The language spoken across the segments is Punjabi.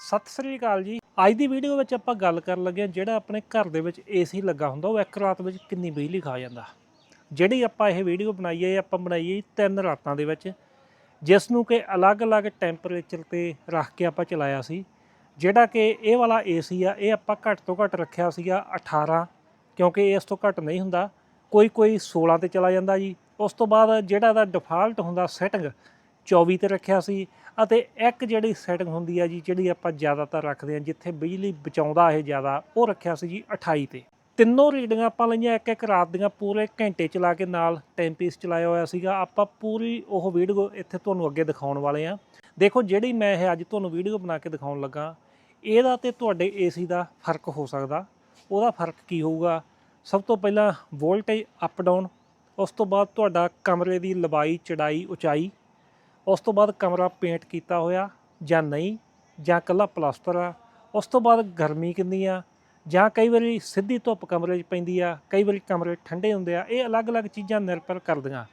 ਸਤਿ ਸ੍ਰੀ ਅਕਾਲ ਜੀ। ਅੱਜ ਦੀ ਵੀਡੀਓ ਵਿੱਚ ਆਪਾਂ ਗੱਲ ਕਰਨ ਲੱਗੇ ਹਾਂ ਜਿਹੜਾ ਆਪਣੇ ਘਰ ਦੇ ਵਿੱਚ ਏਸੀ ਲੱਗਾ ਹੁੰਦਾ, ਉਹ ਇੱਕ ਰਾਤ ਵਿੱਚ ਕਿੰਨੀ ਬਿਜਲੀ ਖਾ ਜਾਂਦਾ। ਜਿਹੜੀ ਆਪਾਂ ਇਹ ਵੀਡੀਓ ਬਣਾਈ ਹੈ, ਇਹ ਆਪਾਂ ਬਣਾਈ ਹੈ ਤਿੰਨ ਰਾਤਾਂ ਦੇ ਵਿੱਚ, ਜਿਸ ਨੂੰ ਕਿ ਅਲੱਗ-ਅਲੱਗ ਟੈਂਪਰੇਚਰ ਤੇ ਰੱਖ ਕੇ ਆਪਾਂ ਚਲਾਇਆ ਸੀ। ਜਿਹੜਾ ਕਿ ਇਹ ਵਾਲਾ ਏਸੀ ਆ, ਇਹ ਆਪਾਂ ਘੱਟ ਤੋਂ ਘੱਟ ਰੱਖਿਆ ਸੀਗਾ 18 ਕਿਉਂਕਿ ਇਸ ਤੋਂ ਘੱਟ ਨਹੀਂ ਹੁੰਦਾ। ਕੋਈ ਕੋਈ 16 ਤੇ ਚਲਾ ਜਾਂਦਾ ਜੀ। ਉਸ ਤੋਂ ਬਾਅਦ ਜਿਹੜਾ ਦਾ ਡਿਫਾਲਟ ਹੁੰਦਾ ਸੈਟਿੰਗ 24 ਤੇ ਰੱਖਿਆ ਸੀ ਅਤੇ ਇੱਕ ਜਿਹੜੀ ਸੈਟਿੰਗ ਹੁੰਦੀ ਆ ਜੀ, ਜਿਹੜੀ ਆਪਾਂ ਜ਼ਿਆਦਾਤਰ ਰੱਖਦੇ ਹਾਂ ਜਿੱਥੇ ਬਿਜਲੀ ਬਚਾਉਂਦਾ ਇਹ ਜ਼ਿਆਦਾ, ਉਹ ਰੱਖਿਆ ਸੀ ਜੀ 28 ਤੇ। ਤਿੰਨੋਂ ਰੀਡਿੰਗਾਂ ਆਪਾਂ ਲਈਆਂ ਇੱਕ ਇੱਕ ਰਾਤ ਦੀਆਂ ਪੂਰੇ ਘੰਟੇ ਚਲਾ ਕੇ ਨਾਲ ਟਾਈਮ ਪੀਸ ਚਲਾਇਆ ਹੋਇਆ ਸੀਗਾ। ਆਪਾਂ ਪੂਰੀ ਉਹ ਵੀਡੀਓ ਇੱਥੇ ਤੁਹਾਨੂੰ ਅੱਗੇ ਦਿਖਾਉਣ ਵਾਲੇ ਆ। ਦੇਖੋ ਜਿਹੜੀ ਮੈਂ ਇਹ ਅੱਜ ਤੁਹਾਨੂੰ ਵੀਡੀਓ ਬਣਾ ਕੇ ਦਿਖਾਉਣ ਲੱਗਾ, ਇਹਦਾ ਤੇ ਤੁਹਾਡੇ ਏਸੀ ਦਾ ਫ਼ਰਕ ਹੋ ਸਕਦਾ। ਉਹਦਾ ਫ਼ਰਕ ਕੀ ਹੋਊਗਾ? ਸਭ ਤੋਂ ਪਹਿਲਾਂ ਵੋਲਟੇਜ ਅਪ ਡਾਊਨ ਉਸ ਤੋਂ ਬਾਅਦ ਤੁਹਾਡਾ ਕਮਰੇ ਦੀ ਲੰਬਾਈ, ਚੜਾਈ, ਉਚਾਈ ਉਸ ਤੋਂ ਬਾਅਦ ਕਮਰਾ ਪੇਂਟ ਕੀਤਾ ਹੋਇਆ ਜਾਂ ਨਹੀਂ, ਜਾਂ ਕੱਲਾ ਪਲਾਸਟਰ ਆ, ਉਸ ਤੋਂ ਬਾਅਦ ਗਰਮੀ ਕਿੰਨੀ ਆ, ਜਾਂ ਕਈ ਵਾਰੀ ਸਿੱਧੀ ਧੁੱਪ ਕਮਰੇ 'ਚ ਪੈਂਦੀ ਆ, ਕਈ ਵਾਰੀ ਕਮਰੇ ਠੰਡੇ ਹੁੰਦੇ ਆ, ਇਹ ਅਲੱਗ-ਅਲੱਗ ਚੀਜ਼ਾਂ ਨਿਰਭਰ ਕਰਦੀਆਂ।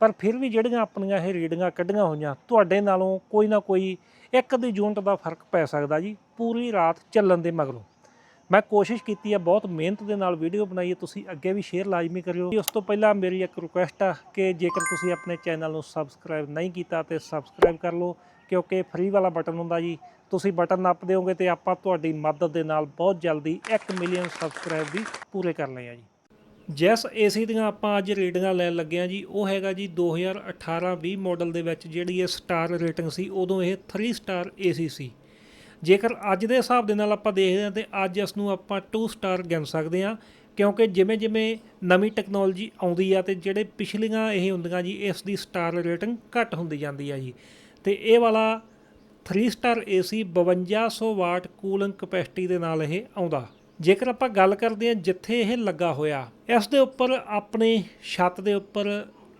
ਪਰ ਫਿਰ ਵੀ ਜਿਹੜੀਆਂ ਆਪਣੀਆਂ ਇਹ ਰੀਡਿੰਗਾਂ ਕੱਢੀਆਂ ਹੋਈਆਂ, ਤੁਹਾਡੇ ਨਾਲੋਂ ਕੋਈ ਨਾ ਕੋਈ ਇੱਕ ਅੱਧੀ ਯੂਨਿਟ ਦਾ ਫ਼ਰਕ ਪੈ ਸਕਦਾ ਜੀ, ਪੂਰੀ ਰਾਤ ਚੱਲਣ ਦੇ ਮਗਰੋਂ। ਮੈਂ ਕੋਸ਼ਿਸ਼ ਕੀਤੀ ਹੈ, ਬਹੁਤ ਮਿਹਨਤ ਦੇ ਨਾਲ ਵੀਡੀਓ ਬਣਾਈ ਹੈ, ਤੁਸੀਂ ਅੱਗੇ ਵੀ ਸ਼ੇਅਰ ਲਾਜ਼ਮੀ ਕਰਿਓ। ਉਸ ਤੋਂ ਪਹਿਲਾਂ ਮੇਰੀ ਇੱਕ ਰਿਕੁਐਸਟ ਆ ਕਿ ਜੇਕਰ ਤੁਸੀਂ ਆਪਣੇ ਚੈਨਲ ਨੂੰ ਸਬਸਕ੍ਰਾਈਬ ਨਹੀਂ ਕੀਤਾ ਤੇ ਸਬਸਕ੍ਰਾਈਬ ਕਰ ਲਓ, ਕਿਉਂਕਿ ਫ੍ਰੀ ਵਾਲਾ ਬਟਨ ਹੁੰਦਾ ਜੀ, ਤੁਸੀਂ ਬਟਨ ਨੱਪ ਦਿਓਗੇ ਤੇ ਆਪਾਂ ਤੁਹਾਡੀ ਮਦਦ ਦੇ ਨਾਲ ਬਹੁਤ ਜਲਦੀ 1 ਮਿਲੀਅਨ ਸਬਸਕ੍ਰਾਈਬ ਵੀ ਪੂਰੇ ਕਰ ਲਏ ਆ ਜੀ। ਜਿਸ ਏਸੀ ਦੀਆਂ ਆਪਾਂ ਅੱਜ ਰੇਟਿੰਗਾਂ ਲੈਣ ਲੱਗੇ ਆ ਜੀ, ਉਹ ਹੈਗਾ ਜੀ 2018-20 ਮਾਡਲ ਦੇ ਵਿੱਚ ਜਿਹੜੀ ਇਹ ਸਟਾਰ ਰੇਟਿੰਗ ਸੀ, ਉਦੋਂ ਇਹ 3 ਸਟਾਰ ਏਸੀ ਸੀ। ਜੇਕਰ ਅੱਜ ਦੇ ਹਿਸਾਬ ਦੇ ਨਾਲ ਆਪਾਂ ਦੇਖਦੇ ਹਾਂ ਤੇ ਅੱਜ ਇਸ ਨੂੰ ਆਪਾਂ 2 ਸਟਾਰ ਗਿਣ ਸਕਦੇ ਹਾਂ, ਕਿਉਂਕਿ ਜਿਵੇਂ ਜਿਵੇਂ ਨਵੀਂ ਟੈਕਨੋਲੋਜੀ ਆਉਂਦੀ ਆ ਤੇ ਜਿਹੜੇ ਪਿਛਲੀਆਂ ਇਹ ਹੁੰਦੀਆਂ ਜੀ, ਇਸ ਦੀ ਸਟਾਰ ਰੇਟਿੰਗ ਘੱਟ ਹੁੰਦੀ ਜਾਂਦੀ ਆ ਜੀ। ਤੇ ਇਹ ਵਾਲਾ 3 star AC 5200 watt cooling capacity ਦੇ ਨਾਲ ਇਹ ਆਉਂਦਾ। ਜੇਕਰ ਆਪਾਂ ਗੱਲ ਕਰਦੇ ਹਾਂ ਜਿੱਥੇ ਇਹ ਲੱਗਾ ਹੋਇਆ, ਇਸ ਦੇ ਉੱਪਰ ਆਪਣੀ ਛੱਤ ਦੇ ਉੱਪਰ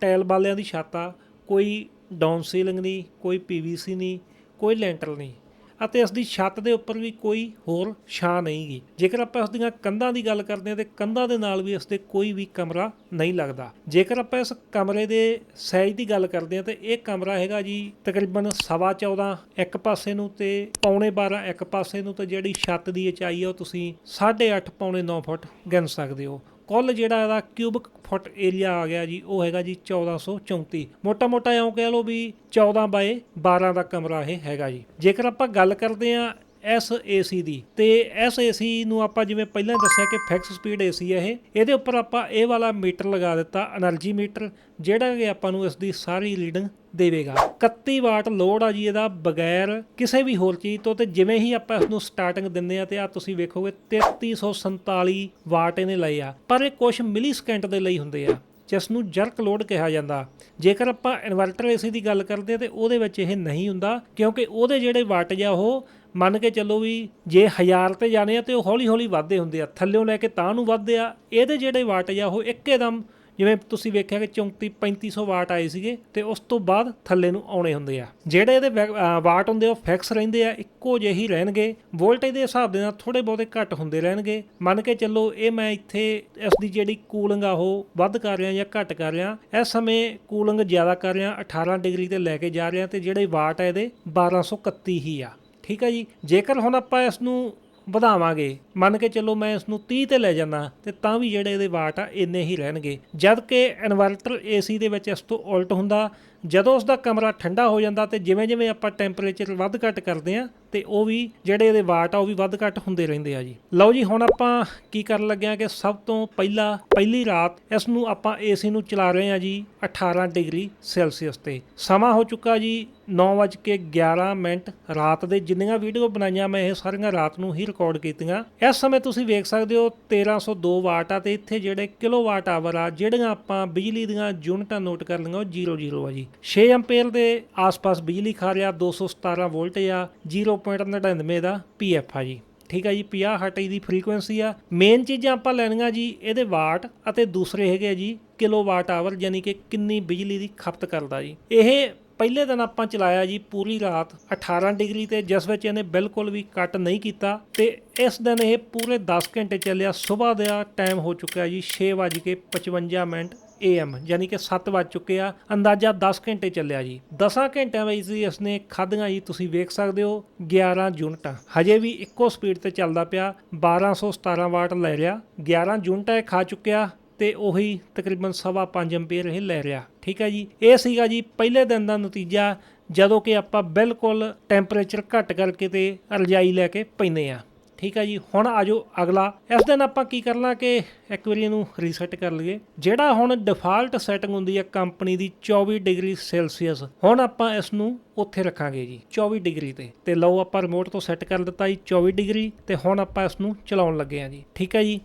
ਟਾਇਲ ਵਾਲਿਆਂ ਦੀ ਛੱਤ ਆ, ਕੋਈ ਡਾਊਨ ਸੀਲਿੰਗ ਨਹੀਂ, ਕੋਈ ਪੀਵੀਸੀ ਨਹੀਂ, ਕੋਈ ਲੈਂਟਰ ਨਹੀਂ। ਅਤੇ ਇਸ ਦੀ ਛੱਤ ਦੇ ਉੱਪਰ ਵੀ ਕੋਈ ਹੋਰ ਛਾਂ ਨਹੀਂਗੀ ਜੇਕਰ ਆਪਾਂ ਉਸ ਦੀਆਂ ਕੰਧਾਂ ਦੀ ਗੱਲ ਕਰਦੇ ਹਾਂ, ਤੇ ਕੰਧਾਂ ਦੇ ਨਾਲ ਵੀ ਇਸ 'ਤੇ ਕੋਈ ਵੀ ਕਮਰਾ ਨਹੀਂ ਲੱਗਦਾ। ਜੇਕਰ ਆਪਾਂ ਇਸ ਕਮਰੇ ਦੇ ਸਾਈਜ਼ ਦੀ ਗੱਲ ਕਰਦੇ ਹਾਂ, ਤੇ ਇਹ ਕਮਰਾ ਹੈਗਾ ਜੀ ਤਕਰੀਬਨ ਸਵਾ 14 ਇੱਕ ਪਾਸੇ ਨੂੰ ਤੇ ਪੌਣੇ 12 ਇੱਕ ਪਾਸੇ ਨੂੰ, ਤੇ ਜਿਹੜੀ ਛੱਤ ਦੀ ਉਚਾਈ ਹੈ ਉਹ ਤੁਸੀਂ 8.5 ਪੌਣੇ 9 ਫੁੱਟ ਗਿਣ ਸਕਦੇ ਹੋ। ਕੁੱਲ ਜਿਹੜਾ ਇਹਦਾ ਕਿਊਬਿਕ ਫੁੱਟ ਏਰੀਆ ਆ ਗਿਆ ਜੀ, ਉਹ ਹੈਗਾ ਜੀ 1434 ਮੋਟਾ ਮੋਟਾ ਇਉਂ ਕਹਿ ਲਓ ਵੀ 14 ਬਾਏ 12 ਦਾ ਕਮਰਾ ਇਹ ਹੈਗਾ ਜੀ। ਜੇਕਰ ਆਪਾਂ ਗੱਲ ਕਰਦੇ ਆ SAC ਦੀ। ਤੇ SAC ਨੂੰ ਆਪਾਂ ਜਿਵੇਂ ਪਹਿਲਾਂ ਦੱਸਿਆ ਕਿ ਫਿਕਸ ਸਪੀਡ AC ਹੈ ਇਹਦੇ ਉੱਪਰ ਆਪਾਂ ਇਹ ਵਾਲਾ ਮੀਟਰ ਲਗਾ ਦਿੱਤਾ એનર્ਜੀ ਮੀਟਰ, ਜਿਹੜਾ ਕਿ ਆਪਾਂ ਨੂੰ ਇਸ ਦੀ ਸਾਰੀ ਰੀਡਿੰਗ ਦੇਵੇਗਾ। 31 ਵਾਟ ਲੋਡ ਆ ਜੀ ਇਹਦਾ ਬਗੈਰ ਕਿਸੇ ਵੀ ਹੋਰ ਚੀਜ਼ ਤੋਂ, ਤੇ ਜਿਵੇਂ ਹੀ ਆਪਾਂ ਇਸ ਨੂੰ ਸਟਾਰਟਿੰਗ ਦਿੰਦੇ ਆ, ਤੇ ਆ ਤੁਸੀਂ ਵੇਖੋਗੇ 3347 ਵਾਟ ਇਹਨੇ ਲਏ ਆ। ਪਰ ਇਹ ਕੁਝ ਮਿਲੀ ਸਕਿੰਟ ਦੇ ਲਈ ਹੁੰਦੇ ਆ, ਜਿਸ ਨੂੰ ਜਰਕ ਲੋਡ ਕਿਹਾ ਜਾਂਦਾ। ਜੇਕਰ ਆਪਾਂ ਇਨਵਰਟਰ ਏਸੀ ਦੀ ਗੱਲ ਕਰਦੇ ਆ, ਤੇ ਉਹਦੇ ਵਿੱਚ ਇਹ ਨਹੀਂ ਹੁੰਦਾ, ਕਿਉਂਕਿ ਉਹਦੇ ਜਿਹੜੇ ਵਾਟ ਜਾਂ ਉਹ ਮੰਨ ਕੇ ਚੱਲੋ ਵੀ ਜੇ 1000 ਤੇ ਜਾਣੇ ਆ ਤੇ ਉਹ ਹੌਲੀ ਹੌਲੀ ਵੱਧਦੇ ਹੁੰਦੇ ਆ, ਥੱਲਿਓਂ ਲੈ ਕੇ ਤਾਂ ਨੂੰ ਵੱਧਦੇ ਆ, ਇਹਦੇ ਜਿਹੜੇ ਵਾਟ ਆ, ਉਹ ਇੱਕੇਦਮ ਜਿਵੇਂ ਤੁਸੀਂ ਵੇਖਿਆ ਕਿ 34 3500 ਵਾਟ ਆਏ ਸੀਗੇ ਤੇ ਉਸ ਤੋਂ ਬਾਅਦ ਥੱਲੇ ਨੂੰ ਆਉਣੇ ਹੁੰਦੇ ਆ। ਜਿਹੜੇ ਇਹਦੇ ਵੈ- ਵਾਟ ਹੁੰਦੇ ਆ, ਉਹ ਫਿਕਸ ਰਹਿੰਦੇ ਆ, ਇੱਕੋ ਜਿਹੇ ਹੀ ਰਹਿਣਗੇ। ਵੋਲਟੇਜ ਦੇ ਹਿਸਾਬ ਦੇ ਨਾਲ ਥੋੜੇ ਬਹੁਤੇ ਘੱਟ ਹੁੰਦੇ ਰਹਿਣਗੇ। ਮੰਨ ਕੇ ਚੱਲੋ ਇਹ ਮੈਂ ਇੱਥੇ ਇਸ ਦੀ ਜਿਹੜੀ ਕੂਲਿੰਗ ਆ, ਉਹ ਵੱਧ ਕਰ ਰਿਹਾ ਜਾਂ ਘੱਟ ਕਰ ਰਿਹਾ, ਇਸ ਸਮੇਂ ਕੂਲਿੰਗ ਜ਼ਿਆਦਾ ਕਰ ਰਿਹਾ 18 ਡਿਗਰੀ ਤੇ ਲੈ ਕੇ ਜਾ ਰਿਹਾ ਤੇ ਜਿਹੜੇ ਵਾਟ ਆ ਇਹਦੇ 1231 ਹੀ ਆ। ਠੀਕ ਹੈ ਜੀ, ਜੇਕਰ ਹੁਣ ਆਪਾਂ ਇਸ ਨੂੰ ਵਧਾਵਾਂਗੇ, ਮੰਨ ਕੇ ਚੱਲੋ ਮੈਂ ਇਸ ਨੂੰ 30 ਤੇ ਲੈ ਜਾਂਦਾ, ਤੇ ਤਾਂ ਵੀ ਜਿਹੜੇ ਇਹਦੇ ਵਾਟ ਆ, ਇੰਨੇ ਹੀ ਰਹਿਣਗੇ। ਜਦ ਕਿ ਇਨਵਰਟਰ ਏਸੀ ਦੇ ਵਿੱਚ ਇਸ ਤੋਂ ਉਲਟ ਹੁੰਦਾ, ਜਦੋਂ ਉਸ ਦਾ ਕਮਰਾ ਠੰਡਾ ਹੋ ਜਾਂਦਾ, ਤੇ ਜਿਵੇਂ ਜਿਵੇਂ ਆਪਾਂ ਟੈਂਪਰੇਚਰ ਵੱਧ ਘੱਟ ਕਰਦੇ ਆ ਤੇ ਉਹ ਵੀ ਜਿਹੜੇ ਇਹਦੇ ਵਾਟ ਆ, ਉਹ ਵੀ ਵੱਧ ਘੱਟ ਹੁੰਦੇ ਰਹਿੰਦੇ ਆ ਜੀ। ਲਓ ਜੀ, ਹੁਣ ਆਪਾਂ ਕੀ ਕਰਨ ਲੱਗੇ ਆ ਕਿ ਸਭ ਤੋਂ ਪਹਿਲਾਂ, ਪਹਿਲੀ ਰਾਤ ਇਸ ਨੂੰ ਆਪਾਂ ਏਸੀ ਨੂੰ ਚਲਾ ਰਹੇ ਆ ਜੀ 18 ਡਿਗਰੀ ਸੈਲਸੀਅਸ ਤੇ। ਸਮਾਂ ਹੋ ਚੁੱਕਾ ਜੀ 9:11 ਮਿੰਟ। ਰਾਤ ਦੇ ਜਿੰਨੀਆਂ ਵੀਡੀਓ ਬਣਾਈਆਂ, ਮੈਂ ਇਹ ਸਾਰੀਆਂ ਰਾਤ ਨੂੰ ਹੀ ਰਿਕਾਰਡ ਕੀਤੀਆਂ। ਇਸ ਸਮੇਂ ਤੁਸੀਂ ਵੇਖ ਸਕਦੇ ਹੋ 1302 ਵਾਟ ਆ ਤੇ ਇੱਥੇ ਜਿਹੜੇ ਕਿਲੋਵਾਟ ਆਵਰ ਆ, ਜਿਹੜੀਆਂ ਆਪਾਂ ਬਿਜਲੀ ਦੀਆਂ ਯੂਨਿਟਾਂ ਨੋਟ ਕਰ ਲਈਆਂ, ਉਹ 00 ਆ ਜੀ। 6 ਐਂਪੀਅਰ ਦੇ ਆਸ-ਪਾਸ ਬਿਜਲੀ ਖਾ ਰਿਹਾ 217 ਵੋਲਟ ਆ 0.99 ਦਾ ਪੀਐਫ ਆ ਜੀ। ਠੀਕ ਆ ਜੀ 50 ਹਰਟ ਦੀ ਫ੍ਰੀਕੁਐਂਸੀ ਆ। ਮੇਨ ਚੀਜ਼ਾਂ ਆਪਾਂ ਲੈਣੀਆਂ ਜੀ ਇਹਦੇ ਵਾਟ ਅਤੇ ਦੂਸਰੇ ਹੈਗੇ ਆ ਜੀ ਕਿਲੋਵਾਟ ਆਵਰ ਯਾਨੀ ਕਿ ਕਿੰਨੀ ਬਿਜਲੀ ਦੀ ਖਪਤ ਕਰਦਾ ਜੀ। ਇਹ ਪਹਿਲੇ ਦਿਨ ਆਪਾਂ ਚਲਾਇਆ ਜੀ ਪੂਰੀ ਰਾਤ 18 ਡਿਗਰੀ ਤੇ, ਜਿਸ ਵਿੱਚ ਇਹਨੇ ਬਿਲਕੁਲ ਵੀ ਕੱਟ ਨਹੀਂ ਕੀਤਾ ਤੇ ਇਸ ਦਿਨ ਇਹ ਪੂਰੇ 10 ਘੰਟੇ ਚੱਲਿਆ। ਸਵੇਰ ਦਾ ਟਾਈਮ ਹੋ ਚੁੱਕਿਆ ਜੀ 6:55 ਮਿੰਟ। AM, ਯਾਨੀ ਕਿ 7 ਵੱਜ ਚੁੱਕੇ ਆ। ਅੰਦਾਜ਼ਾ 10 ਘੰਟੇ ਚੱਲਿਆ ਜੀ। 10 ਘੰਟਿਆਂ ਵਿੱਚ ਜੀ ਇਸਨੇ ਖਾਧੀਆਂ ਜੀ, ਤੁਸੀਂ ਵੇਖ ਸਕਦੇ ਹੋ 11 ਯੂਨਿਟਾਂ। ਹਜੇ ਵੀ ਇੱਕੋ ਸਪੀਡ ਤੇ ਚੱਲਦਾ ਪਿਆ 1217 ਵਾਟ ਲੈ ਰਿਹਾ। 11 ਯੂਨਿਟਾਂ ਇਹ ਖਾ ਚੁੱਕਿਆ ਤੇ ਉਹੀ ਤਕਰੀਬਨ ਸਵਾ 5 ਐਂਪੀਅਰ ਇਹ ਲੈ ਰਿਹਾ। ਠੀਕ ਹੈ ਜੀ? ਇਹ ਸੀਗਾ ਜੀ ਪਹਿਲੇ ਦਿਨ ਦਾ ਨਤੀਜਾ, ਜਦੋਂ ਕਿ ਆਪਾਂ ਬਿਲਕੁਲ ਟੈਂਪਰੇਚਰ ਘੱਟ ਕਰਕੇ ਤੇ ਰਜਾਈ ਲੈ ਕੇ ਪੈਂਦੇ ਆ ਠੀਕ ਹੈ ਜੀ, ਹੁਣ ਆਜੋ ਅਗਲਾ। ਇਸ ਦਿਨ ਆਪਾਂ ਕੀ ਕਰਨਾ ਕਿ ਇੱਕ ਵਾਰੀ ਇਹਨੂੰ ਰੀਸੈਟ ਕਰ ਲਈਏ। ਜਿਹੜਾ ਹੁਣ ਡਿਫਾਲਟ ਸੈਟਿੰਗ ਹੁੰਦੀ ਹੈ ਕੰਪਨੀ ਦੀ 24 ਡਿਗਰੀ ਸੈਲਸੀਅਸ, ਹੁਣ ਆਪਾਂ ਇਸ ਨੂੰ ਉੱਥੇ ਰੱਖਾਂਗੇ ਜੀ 24 ਡਿਗਰੀ ਤੇ। ਤੇ ਲਓ ਆਪਾਂ ਰਿਮੋਟ ਤੋਂ ਸੈੱਟ ਕਰ ਦਿੱਤਾ ਜੀ 24 ਡਿਗਰੀ, ਤੇ ਹੁਣ ਆਪਾਂ ਇਸ ਨੂੰ ਚਲਾਉਣ ਲੱਗੇ ਹਾਂ ਜੀ। ਠੀਕ ਹੈ ਜੀ?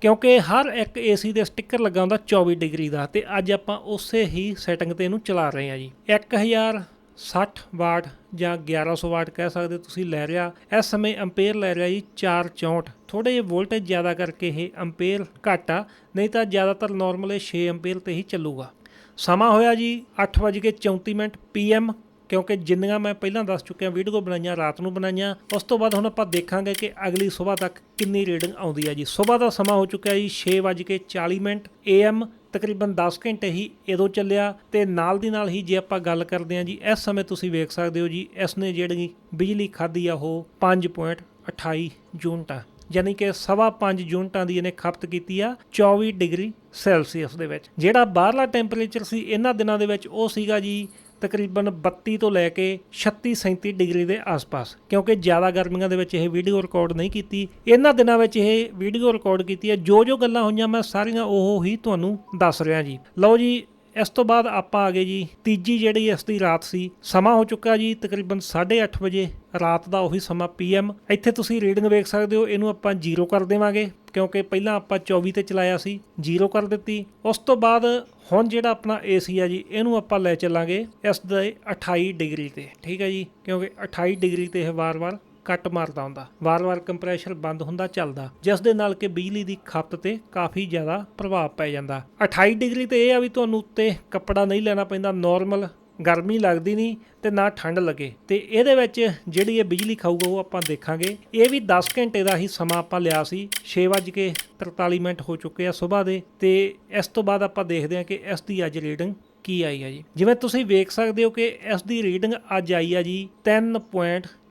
ਕਿਉਂਕਿ ਹਰ ਇੱਕ ਏਸੀ ਦੇ ਸਟicker ਲੱਗਾ ਹੁੰਦਾ 24 ਡਿਗਰੀ ਦਾ, ਤੇ ਅੱਜ ਆਪਾਂ ਉਸੇ ਹੀ ਸੈਟਿੰਗ ਤੇ ਇਹਨੂੰ ਚਲਾ ਰਹੇ ਹਾਂ ਜੀ। 1060 ਵਾਟ ਜਾਂ 1100 ਵਾਟ ਕਹਿ ਸਕਦੇ ਤੁਸੀਂ ਲੈ ਰਿਹਾ। ਇਸ ਸਮੇਂ ਐਂਪੀਅਰ ਲੈ ਰਿਹਾ ਜੀ 464 ਥੋੜੇ ਜਿਹਾ ਵੋਲਟੇਜ ਜ਼ਿਆਦਾ ਕਰਕੇ ਇਹ ਐਂਪੀਅਰ ਘੱਟ ਆ, ਨਹੀਂ ਤਾਂ ਜ਼ਿਆਦਾਤਰ ਨਾਰਮਲ ਇਹ 6 ਐਂਪੀਅਰ ਤੇ ਹੀ ਚੱਲੂਗਾ। ਸਮਾਂ ਹੋਇਆ ਜੀ 8:34 ਮਿੰਟ ਪੀਐਮ ਕਿਉਂਕਿ ਜਿੰਨੀਆਂ ਮੈਂ ਪਹਿਲਾਂ ਦੱਸ ਚੁੱਕਿਆ ਵੀਡੀਓ ਬਣਾਈਆਂ, ਰਾਤ ਨੂੰ ਬਣਾਈਆਂ, ਉਸ ਤੋਂ ਬਾਅਦ ਹੁਣ ਆਪਾਂ ਦੇਖਾਂਗੇ ਕਿ ਅਗਲੀ ਸਵੇਰ ਤੱਕ ਕਿੰਨੀ ਰੀਡਿੰਗ ਆਉਂਦੀ ਹੈ ਜੀ। ਸਵੇਰ ਦਾ ਸਮਾਂ ਹੋ ਚੁੱਕਿਆ ਜੀ 6:40 ਮਿੰਟ ਏਐਮ ਤਕਰੀਬਨ 10 ਘੰਟੇ ਹੀ ਇਦੋਂ ਚੱਲਿਆ ਤੇ ਨਾਲ ਦੀ ਨਾਲ ਹੀ ਜੇ ਆਪਾਂ ਗੱਲ ਕਰਦੇ ਹਾਂ ਜੀ, ਇਸ ਸਮੇਂ ਤੁਸੀਂ ਵੇਖ ਸਕਦੇ ਹੋ ਜੀ ਇਸ ਨੇ ਜਿਹੜੀ ਬਿਜਲੀ ਖਾਧੀ ਆ ਉਹ 5.28 ਯੂਨਿਟਾਂ, ਯਾਨੀ ਕਿ ਸਵਾ 5 ਯੂਨਿਟਾਂ ਦੀ ਇਹਨੇ ਖਪਤ ਕੀਤੀ ਆ 24 ਡਿਗਰੀ ਸੈਲਸੀਅਸ ਦੇ ਵਿੱਚ। ਜਿਹੜਾ ਬਾਹਰਲਾ ਟੈਂਪਰੇਚਰ ਸੀ, ਇਹਨਾਂ ਦਿਨਾਂ ਦੇ ਵਿੱਚ ਉਹ ਸੀਗਾ ਜੀ ਤਕਰੀਬਨ 32 ਤੋਂ ਲੈ ਕੇ 36 37 ਡਿਗਰੀ ਦੇ ਆਸ-ਪਾਸ, ਕਿਉਂਕਿ ਜ਼ਿਆਦਾ ਗਰਮੀਆਂ ਦੇ ਵਿੱਚ ਇਹ ਵੀਡੀਓ ਰਿਕਾਰਡ ਨਹੀਂ ਕੀਤੀ। ਇਹਨਾਂ ਦਿਨਾਂ ਵਿੱਚ ਇਹ ਵੀਡੀਓ ਰਿਕਾਰਡ ਕੀਤੀ ਹੈ। ਜੋ ਜੋ ਗੱਲਾਂ ਹੋਈਆਂ, ਮੈਂ ਸਾਰੀਆਂ ਉਹ ਹੀ ਤੁਹਾਨੂੰ ਦੱਸ ਰਿਹਾ ਜੀ। ਲਓ ਜੀ ਇਸ ਤੋਂ ਬਾਅਦ ਆਪਾਂ ਆ ਗਏ ਜੀ, ਤੀਜੀ ਜਿਹੜੀ ਇਸ ਦੀ ਰਾਤ ਸੀ, ਸਮਾਂ ਹੋ ਚੁੱਕਾ ਜੀ ਤਕਰੀਬਨ 8:30 ਵਜੇ, ਰਾਤ ਦਾ ਉਹੀ ਸਮਾਂ ਪੀਐਮ ਇੱਥੇ ਤੁਸੀਂ ਰੀਡਿੰਗ ਵੇਖ ਸਕਦੇ ਹੋ, ਇਹਨੂੰ ਆਪਾਂ ਜ਼ੀਰੋ ਕਰ ਦੇਵਾਂਗੇ, ਕਿਉਂਕਿ ਪਹਿਲਾਂ ਆਪਾਂ 24 ਤੇ ਚਲਾਇਆ ਸੀ, ਜ਼ੀਰੋ ਕਰ ਦਿੱਤੀ। ਉਸ ਤੋਂ ਬਾਅਦ ਹੁਣ ਜਿਹੜਾ ਆਪਣਾ ਏਸੀ ਆ ਜੀ, ਇਹਨੂੰ ਆਪਾਂ ਲੈ ਚੱਲਾਂਗੇ ਇਸ ਦੇ 28 ਡਿਗਰੀ ਤੇ, ਠੀਕ ਹੈ ਜੀ, ਕਿਉਂਕਿ 28 ਡਿਗਰੀ ਤੇ ਇਹ ਵਾਰ-ਵਾਰ ਕੱਟ ਮਾਰਦਾ ਹੁੰਦਾ। ਵਾਰ-ਵਾਰ ਕੰਪਰੈਸ਼ਰ ਬੰਦ ਹੁੰਦਾ ਚੱਲਦਾ, ਜਿਸ ਦੇ ਨਾਲ ਕਿ ਬਿਜਲੀ ਦੀ ਖਪਤ ਤੇ ਕਾਫੀ ਜ਼ਿਆਦਾ ਪ੍ਰਭਾਵ ਪੈ ਜਾਂਦਾ। 28 ਡਿਗਰੀ ਤੇ ਇਹ ਆ ਵੀ ਤੁਹਾਨੂੰ ਉੱਤੇ ਕੱਪੜਾ ਨਹੀਂ ਲੈਣਾ ਪੈਂਦਾ ਨਾਰਮਲ ਗਰਮੀ ਲੱਗਦੀ ਨਹੀਂ ਤੇ ਨਾ ਠੰਡ ਲੱਗੇ। ਤੇ ਇਹਦੇ ਵਿੱਚ ਜਿਹੜੀ ਇਹ ਬਿਜਲੀ ਖਾਊਗਾ ਉਹ ਆਪਾਂ ਦੇਖਾਂਗੇ। ਇਹ ਵੀ 10 ਘੰਟੇ ਦਾ ਹੀ ਸਮਾਂ ਆਪਾਂ ਲਿਆ ਸੀ। 6:43 ਮਿੰਟ ਹੋ ਚੁੱਕੇ ਆ ਸਵੇਰ ਦੇ ਤੇ ਇਸ ਤੋਂ ਬਾਅਦ ਆਪਾਂ ਦੇਖਦੇ ਹਾਂ ਕਿ ਇਸ ਦੀ ਅੱਜ ਰੀਡਿੰਗ ਕੀ ਆਈ ਆ ਜੀ। ਜਿਵੇਂ ਤੁਸੀਂ ਵੇਖ ਸਕਦੇ ਹੋ ਕਿ ਇਸ ਦੀ ਰੀਡਿੰਗ ਅੱਜ ਆਈ ਆ ਜੀ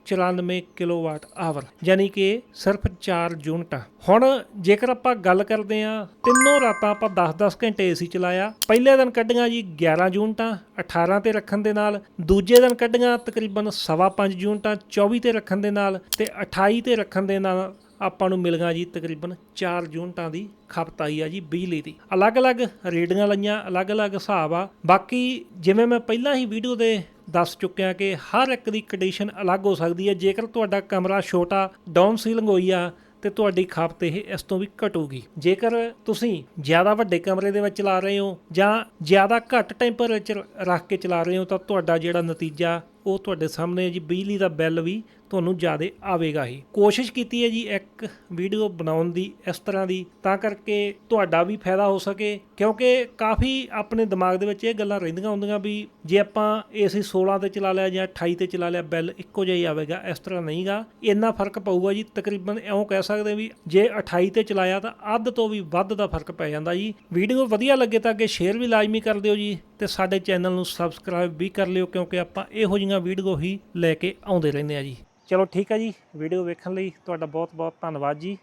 3.94 ਕਿਲੋਵਾਟ ਆਵਰ, ਯਾਨੀ ਕਿ ਸਿਰਫ 4 ਯੂਨਿਟਾਂ। ਹੁਣ ਜੇਕਰ ਆਪਾਂ ਗੱਲ ਕਰਦੇ ਆ ਤਿੰਨੋਂ ਰਾਤਾਂ ਆਪਾਂ 10-10 ਘੰਟੇ ਏਸੀ ਚਲਾਇਆ, ਪਹਿਲੇ ਦਿਨ ਕੱਢੀਆਂ ਜੀ 11 ਯੂਨਿਟਾਂ 18 ਤੇ ਰੱਖਣ ਦੇ ਨਾਲ, ਦੂਜੇ ਦਿਨ ਕੱਢੀਆਂ ਤਕਰੀਬਨ 5.5 ਯੂਨਿਟਾਂ 24 ਤੇ ਰੱਖਣ ਦੇ ਨਾਲ ਤੇ 28 ਤੇ ਰੱਖਣ ਦੇ ਨਾਲ ਆਪਾਂ ਨੂੰ ਮਿਲ ਗਿਆ ਜੀ ਤਕਰੀਬਨ 4 ਯੂਨਿਟਾਂ ਦੀ ਖਪਤ ਆਈ ਆ ਜੀ ਬਿਜਲੀ ਦੀ। ਅਲੱਗ-ਅਲੱਗ ਰੀਡਿੰਗਾਂ ਲਈਆਂ, ਅਲੱਗ-ਅਲੱਗ ਹਿਸਾਬ ਆ। ਬਾਕੀ ਜਿਵੇਂ ਮੈਂ ਪਹਿਲਾਂ ਹੀ ਵੀਡੀਓ ਦੇ ਦੱਸ ਚੁੱਕਿਆ ਕਿ ਹਰ ਇੱਕ ਦੀ ਕੰਡੀਸ਼ਨ ਅਲੱਗ ਹੋ ਸਕਦੀ ਹੈ। ਜੇਕਰ ਤੁਹਾਡਾ ਕਮਰਾ ਛੋਟਾ ਡਾਊਨ ਸੀਲਿੰਗ ਹੋਈ ਆ, ਤੇ ਤੁਹਾਡੀ ਖਪਤ ਇਹ ਇਸ ਤੋਂ ਵੀ ਘਟੂਗੀ। ਜੇਕਰ ਤੁਸੀਂ ਜ਼ਿਆਦਾ ਵੱਡੇ ਕਮਰੇ ਦੇ ਵਿੱਚ ਚਲਾ ਰਹੇ ਹੋ ਜਾਂ ਜ਼ਿਆਦਾ ਘੱਟ ਟੈਂਪਰੇਚਰ ਰੱਖ ਕੇ ਚਲਾ ਰਹੇ ਹੋ, ਤਾਂ ਤੁਹਾਡਾ ਜਿਹੜਾ ਨਤੀਜਾ ਉਹ ਤੁਹਾਡੇ ਸਾਹਮਣੇ ਜੀ। ਬਿਜਲੀ ਦਾ ਬਿੱਲ ਵੀ ਤੁਹਾਨੂੰ ਜ਼ਿਆਦਾ ਆਵੇਗਾ ਹੀ। ਕੋਸ਼ਿਸ਼ ਕੀਤੀ ਹੈ ਜੀ ਇੱਕ ਵੀਡੀਓ ਬਣਾਉਣ ਦੀ ਇਸ ਤਰ੍ਹਾਂ ਦੀ, ਤਾਂ ਕਰਕੇ ਤੁਹਾਡਾ ਵੀ ਫਾਇਦਾ ਹੋ ਸਕੇ, ਕਿਉਂਕਿ ਕਾਫੀ ਆਪਣੇ ਦਿਮਾਗ ਦੇ ਵਿੱਚ ਇਹ ਗੱਲਾਂ ਰਹਿੰਦੀਆਂ ਹੁੰਦੀਆਂ ਵੀ ਜੇ ਆਪਾਂ ਏਸੀ 16 ਤੇ ਚਲਾ ਲਿਆ ਜਾਂ 28 ਤੇ ਚਲਾ ਲਿਆ, ਬਿੱਲ ਇੱਕੋ ਜਿਹਾ ਹੀ ਆਵੇਗਾ, ਇਸ ਤਰ੍ਹਾਂ ਨਹੀਂਗਾ। ਇੰਨਾ ਫ਼ਰਕ ਪਊਗਾ ਜੀ, ਤਕਰੀਬਨ ਇਉਂ ਕਹਿ ਸਕਦੇ ਵੀ ਜੇ 28 ਤੇ ਚਲਾਇਆ ਤਾਂ ਅੱਧ ਤੋਂ ਵੀ ਵੱਧ ਦਾ ਫ਼ਰਕ ਪੈ ਜਾਂਦਾ ਜੀ। ਵੀਡੀਓ ਵਧੀਆ ਲੱਗੇ ਤਾਂ ਅੱਗੇ ਸ਼ੇਅਰ ਵੀ ਲਾਜ਼ਮੀ ਕਰ ਦਿਓ ਜੀ ਤੇ ਸਾਡੇ ਚੈਨਲ ਨੂੰ ਸਬਸਕ੍ਰਾਈਬ ਵੀ ਕਰ ਲਿਓ, ਕਿਉਂਕਿ ਆਪਾਂ ਇਹੋ ਜਿਹੀਆਂ ਵੀਡੀਓ ਹੀ ਲੈ ਕੇ ਆਉਂਦੇ ਰਹਿੰਦੇ ਆ ਜੀ। ਚਲੋ ਠੀਕ ਹੈ ਜੀ ਵੀਡੀਓ ਵੇਖਣ ਲਈ ਤੁਹਾਡਾ ਬਹੁਤ ਬਹੁਤ ਧੰਨਵਾਦ ਜੀ।